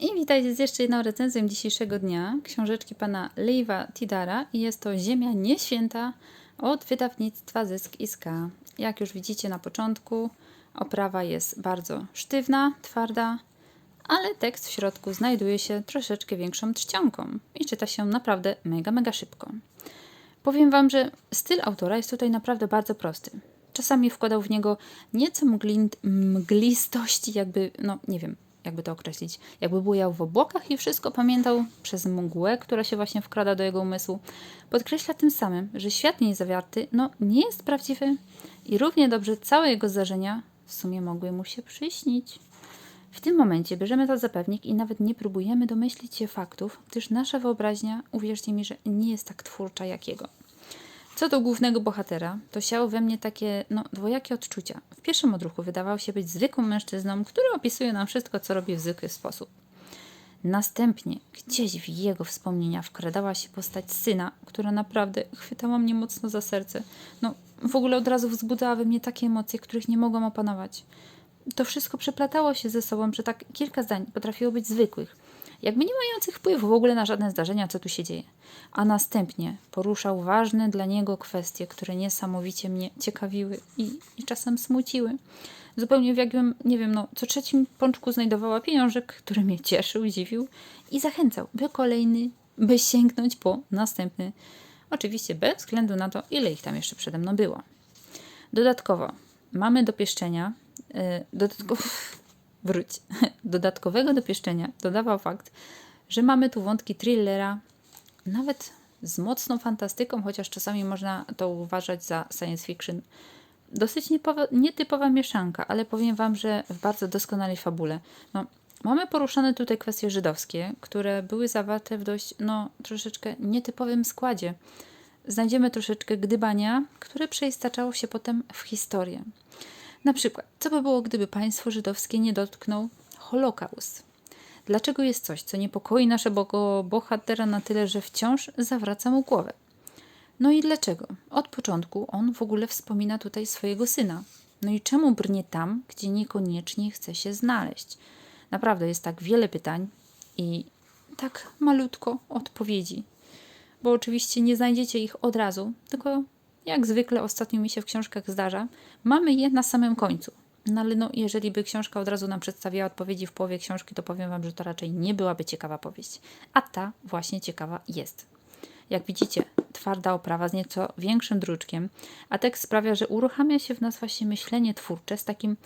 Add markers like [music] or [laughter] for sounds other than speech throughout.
I witajcie z jeszcze jedną recenzją dzisiejszego dnia, książeczki pana Leiva Tidara i jest to Ziemia Nieświęta od wydawnictwa Zysk i Ska. Jak już widzicie na początku, oprawa jest bardzo sztywna, twarda, ale tekst w środku znajduje się troszeczkę większą czcionką i czyta się naprawdę mega, mega szybko. Powiem Wam, że styl autora jest tutaj naprawdę bardzo prosty. Czasami wkładał w niego nieco mglistości, jakby, no nie wiem, jakby to określić, jakby bujał w obłokach i wszystko pamiętał przez mgłę, która się właśnie wkrada do jego umysłu. Podkreśla tym samym, że świat nie zawarty, no nie jest prawdziwy i równie dobrze całe jego zdarzenia w sumie mogły mu się przyśnić. W tym momencie bierzemy to za pewnik i nawet nie próbujemy domyślić się faktów, gdyż nasza wyobraźnia, uwierzcie mi, że nie jest tak twórcza jak jego. Co do głównego bohatera, to siało we mnie takie no, dwojakie odczucia. W pierwszym odruchu wydawał się być zwykłym mężczyzną, który opisuje nam wszystko, co robi w zwykły sposób. Następnie gdzieś w jego wspomnienia wkradała się postać syna, która naprawdę chwytała mnie mocno za serce. No, w ogóle od razu wzbudzała we mnie takie emocje, których nie mogłam opanować. To wszystko przeplatało się ze sobą, że tak kilka zdań potrafiło być zwykłych, jakby nie mających wpływu w ogóle na żadne zdarzenia, co tu się dzieje. A następnie poruszał ważne dla niego kwestie, które niesamowicie mnie ciekawiły i, i czasem smuciły. Zupełnie w jakbym, nie wiem, no, co trzecim pączku znajdowała pieniążek, który mnie cieszył, dziwił i zachęcał, by kolejny, by sięgnąć po następny. Oczywiście bez względu na to, ile ich tam jeszcze przede mną było. Dodatkowo mamy do pieszczenia, yy, dodatkowo, [laughs] wróć, [laughs] dodatkowego do pieszczenia dodawał fakt, że mamy tu wątki thrillera, nawet z mocną fantastyką, chociaż czasami można to uważać za science fiction. Dosyć nietypowa mieszanka, ale powiem Wam, że w bardzo doskonałej fabule. No, mamy poruszane tutaj kwestie żydowskie, które były zawarte w dość, no, troszeczkę nietypowym składzie. Znajdziemy troszeczkę gdybania, które przeistaczało się potem w historię. Na przykład, co by było, gdyby państwo żydowskie nie dotknął Holokaust? Dlaczego jest coś, co niepokoi naszego bohatera na tyle, że wciąż zawraca mu głowę? No i dlaczego? Od początku on w ogóle wspomina tutaj swojego syna. No i czemu brnie tam, gdzie niekoniecznie chce się znaleźć? Naprawdę jest tak wiele pytań i tak malutko odpowiedzi. Bo oczywiście nie znajdziecie ich od razu, tylko jak zwykle ostatnio mi się w książkach zdarza, mamy je na samym końcu. No ale no, jeżeli by książka od razu nam przedstawiała odpowiedzi w połowie książki, to powiem Wam, że to raczej nie byłaby ciekawa powieść. A ta właśnie ciekawa jest. Jak widzicie, twarda oprawa z nieco większym druczkiem, a tekst sprawia, że uruchamia się w nas właśnie myślenie twórcze z takim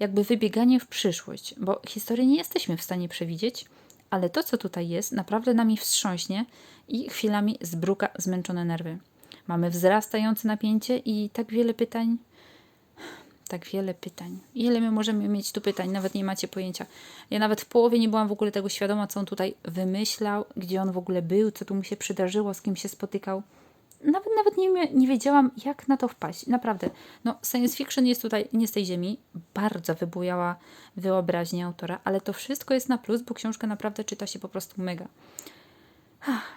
jakby wybieganiem w przyszłość, bo historii nie jesteśmy w stanie przewidzieć, ale to, co tutaj jest, naprawdę nami wstrząśnie i chwilami zbruka zmęczone nerwy. Mamy wzrastające napięcie i tak wiele pytań, tak wiele pytań. Ile my możemy mieć tu pytań? Nawet nie macie pojęcia. Ja nawet w połowie nie byłam w ogóle tego świadoma, co on tutaj wymyślał, gdzie on w ogóle był, co tu mu się przydarzyło, z kim się spotykał. Nawet, nawet nie, nie wiedziałam, jak na to wpaść. Naprawdę. No, science fiction jest tutaj nie z tej ziemi. Bardzo wybujała wyobraźnię autora, ale to wszystko jest na plus, bo książka naprawdę czyta się po prostu mega.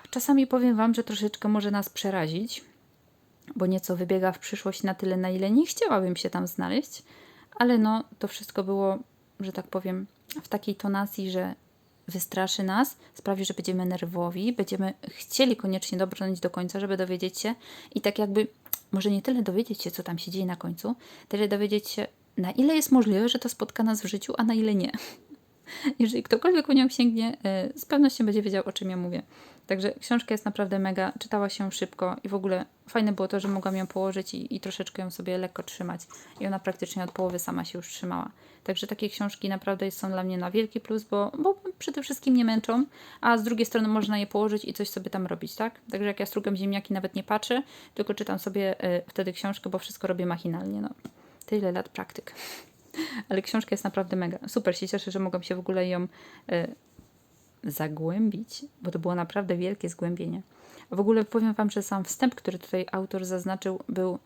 Czasami powiem Wam, że troszeczkę może nas przerazić, bo nieco wybiega w przyszłość na tyle, na ile nie chciałabym się tam znaleźć, ale no to wszystko było, że tak powiem, w takiej tonacji, że wystraszy nas, sprawi, że będziemy nerwowi, będziemy chcieli koniecznie dobrnąć do końca, żeby dowiedzieć się i tak jakby, może nie tyle dowiedzieć się, co tam się dzieje na końcu, tyle dowiedzieć się, na ile jest możliwe, że to spotka nas w życiu, a na ile nie. Jeżeli ktokolwiek po nią sięgnie, y, z pewnością będzie wiedział, o czym ja mówię. Także książka jest naprawdę mega, czytała się szybko i w ogóle fajne było to, że mogłam ją położyć i, i troszeczkę ją sobie lekko trzymać. I ona praktycznie od połowy sama się już trzymała. Także takie książki naprawdę są dla mnie na wielki plus, bo, bo przede wszystkim nie męczą, a z drugiej strony można je położyć i coś sobie tam robić, tak? Także jak ja strugam ziemniaki, nawet nie patrzę, tylko czytam sobie y, wtedy książkę, bo wszystko robię machinalnie. No, tyle lat praktyk. [laughs] Ale książka jest naprawdę mega. Super się cieszę, że mogłam się w ogóle ją y, zagłębić, bo to było naprawdę wielkie zgłębienie. W ogóle powiem Wam, że sam wstęp, który tutaj autor zaznaczył, był,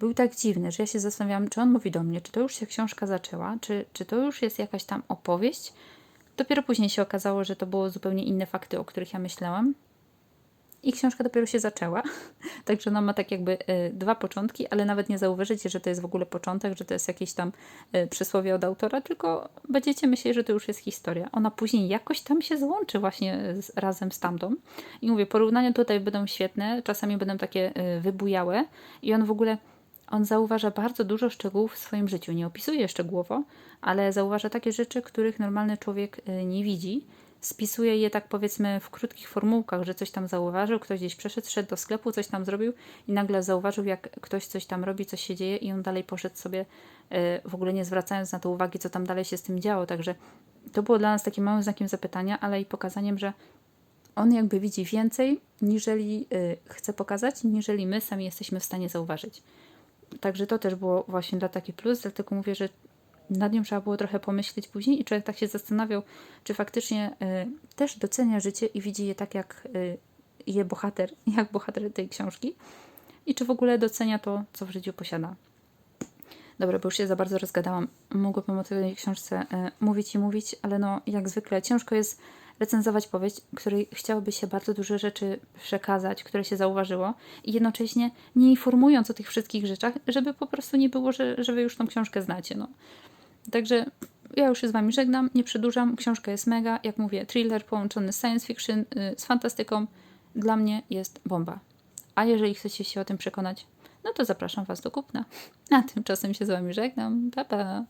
był tak dziwny, że ja się zastanawiałam, czy on mówi do mnie, czy to już się książka zaczęła, czy, czy to już jest jakaś tam opowieść. Dopiero później się okazało, że to było zupełnie inne fakty, o których ja myślałam. I książka dopiero się zaczęła. [laughs] Także ona ma tak jakby y, dwa początki, ale nawet nie zauważycie, że to jest w ogóle początek, że to jest jakieś tam y, przysłowie od autora, tylko będziecie myśleć, że to już jest historia. Ona później jakoś tam się złączy właśnie z, razem z tamtą. I mówię, porównania tutaj będą świetne, czasami będą takie y, wybujałe i on w ogóle on zauważa bardzo dużo szczegółów w swoim życiu. Nie opisuje je szczegółowo, ale zauważa takie rzeczy, których normalny człowiek y, nie widzi. Spisuje je tak powiedzmy w krótkich formułkach, że coś tam zauważył, ktoś gdzieś przeszedł, szedł do sklepu, coś tam zrobił i nagle zauważył, jak ktoś coś tam robi, coś się dzieje i on dalej poszedł sobie, y, w ogóle nie zwracając na to uwagi, co tam dalej się z tym działo. Także to było dla nas takim małym znakiem zapytania, ale i pokazaniem, że on jakby widzi więcej, niżeli y, chce pokazać, niżeli my sami jesteśmy w stanie zauważyć. Także to też było właśnie dla taki plus, dlatego mówię, że nad nią trzeba było trochę pomyśleć później i człowiek tak się zastanawiał, czy faktycznie y, też docenia życie i widzi je tak, jak y, je bohater, [laughs] jak bohater tej książki i czy w ogóle docenia to, co w życiu posiada. Dobra, bo już się za bardzo rozgadałam. Mogłabym o tej książce e, mówić i mówić, ale no jak zwykle ciężko jest recenzować powieść, której chciałoby się bardzo dużo rzeczy przekazać, które się zauważyło i jednocześnie nie informując o tych wszystkich rzeczach, żeby po prostu nie było, że, że wy już tą książkę znacie. No. Także ja już się z Wami żegnam, nie przedłużam. Książka jest mega, jak mówię, thriller połączony z science fiction, y, z fantastyką. Dla mnie jest bomba. A jeżeli chcecie się o tym przekonać, no to zapraszam Was do kupna. [laughs] A tymczasem się z Wami żegnam. Pa, pa.